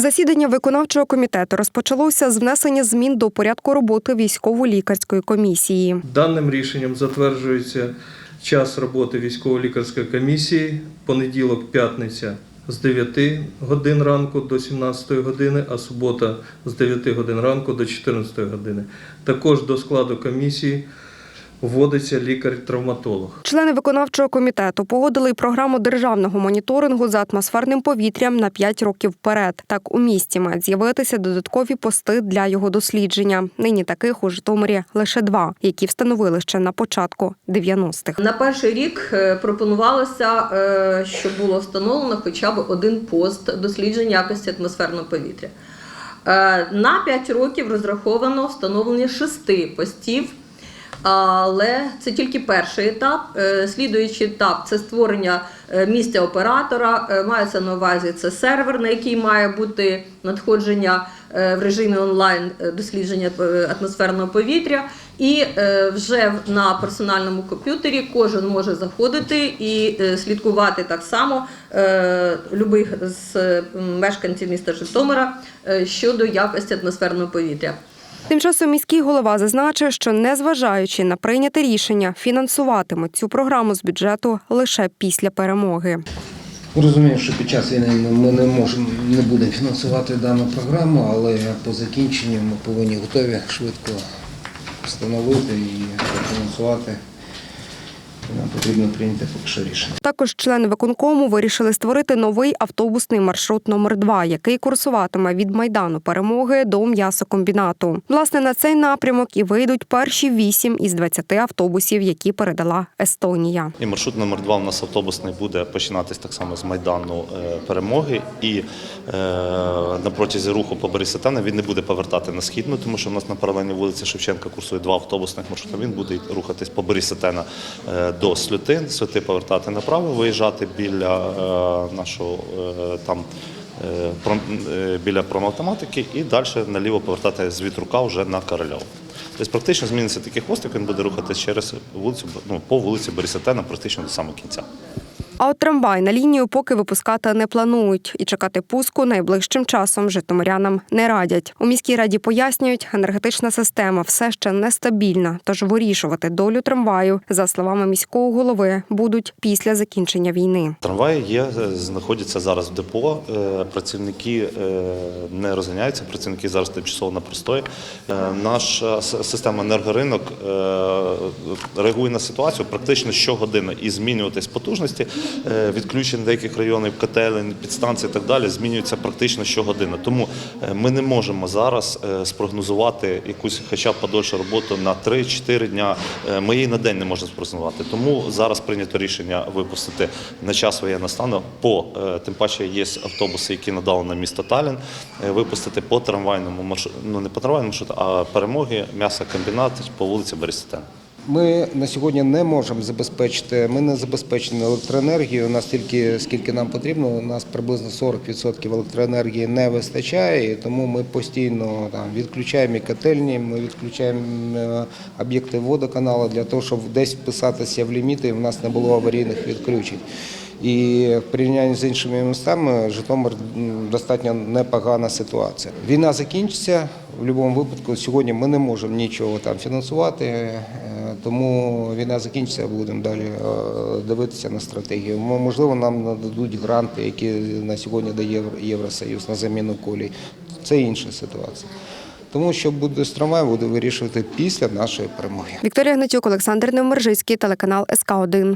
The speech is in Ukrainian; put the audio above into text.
Засідання виконавчого комітету розпочалося з внесення змін до порядку роботи військово-лікарської комісії. Даним рішенням затверджується час роботи військово-лікарської комісії понеділок, п'ятниця з 9 годин ранку до 17 години, а субота з 9 годин ранку до 14 години. Також до складу комісії вводиться лікар-травматолог. Члени виконавчого комітету погодили й програму державного моніторингу за атмосферним повітрям на 5 років вперед. Так у місті мають з'явитися додаткові пости для його дослідження. Нині таких у Житомирі лише два, які встановили ще на початку 90-х. На перший рік е, пропонувалося, е, щоб було встановлено хоча б один пост дослідження якості атмосферного повітря. Е, На 5 років розраховано встановлення шести постів. Але це тільки перший етап. Е, Слідуючий етап це створення е, місця оператора. Е, Мається на увазі це сервер, на який має бути надходження в режимі онлайн дослідження атмосферного повітря. І вже на персональному комп'ютері кожен може заходити і слідкувати так само любих з мешканців міста Житомира щодо якості атмосферного повітря. Тим часом міський голова зазначив, що незважаючи на прийняте рішення, фінансуватимуть цю програму з бюджету лише після перемоги. Розумію, що під час війни ми не можемо не будемо фінансувати дану програму, але по закінченню ми повинні готові швидко встановити і профінансувати. І Нам потрібно прийняти поки що рішення. Також члени виконкому вирішили створити новий автобусний маршрут номер 2 який курсуватиме від майдану перемоги до м'ясокомбінату. Власне на цей напрямок і вийдуть перші вісім із 20 автобусів, які передала Естонія. І маршрут номер 2 у нас автобусний буде починатись так само з майдану е, перемоги. І е, на протязі руху по Борисатана він не буде повертати на східну, тому що в нас на паралельній вулиці Шевченка курсує два автобусних маршрути. Він буде рухатись по Борисатена е, до Слюти, Слюти повертати направо, виїжджати біля е, нашого е, там. е, е, Біля промавтоматики і далі наліво повертати з вітрука вже на Корольов. Тобто практично зміниться такий хвостик, він буде рухатися через вулицю, ну, по вулиці Борисатена практично до самого кінця. А от трамвай на лінію поки випускати не планують і чекати пуску найближчим часом житомирянам не радять. У міській раді пояснюють, енергетична система все ще нестабільна, тож вирішувати долю трамваю, за словами міського голови, будуть після закінчення війни. Трамваї є, е, знаходяться зараз в депо. е, Працівники е, не розганяються, працівники зараз тимчасово на простої. Наша система енергоринок реагує на ситуацію практично щогодини і змінюватись потужності. Е, Відключення деяких районів, котелень, підстанцій і так далі змінюються практично щогодини. Тому е, ми не можемо зараз е, спрогнозувати якусь хоча б подольшу роботу на 3-4 дня. Ми її на день не можемо спрогнозувати. Тому зараз прийнято рішення випустити на час воєнного стану по тим паче є автобуси, які надали на місто Талін, випустити по трамвайному маршруту, ну не по трамвайному маршруту, а перемоги м'ясокомбінат по вулиці Берестетена. Ми на сьогодні не можемо забезпечити, ми не забезпечені електроенергією настільки, скільки нам потрібно. У нас приблизно 40% електроенергії не вистачає, тому ми постійно там, відключаємо і котельні, ми відключаємо е, об'єкти водоканалу для того, щоб десь вписатися в ліміти, і в нас не було аварійних відключень. І в порівнянні з іншими містами Житомир достатньо непогана ситуація. Війна закінчиться в будь-якому випадку. Сьогодні ми не можемо нічого там фінансувати, е, тому війна закінчиться, будемо далі е, дивитися на стратегію. Можливо, нам нададуть гранти, які на сьогодні дає Євросоюз на заміну колій. Це інша ситуація. Тому що буде з трамваєм, буде вирішувати після нашої перемоги. Вікторія Гнатюк, Олександр Невмержицький, телеканал СК 1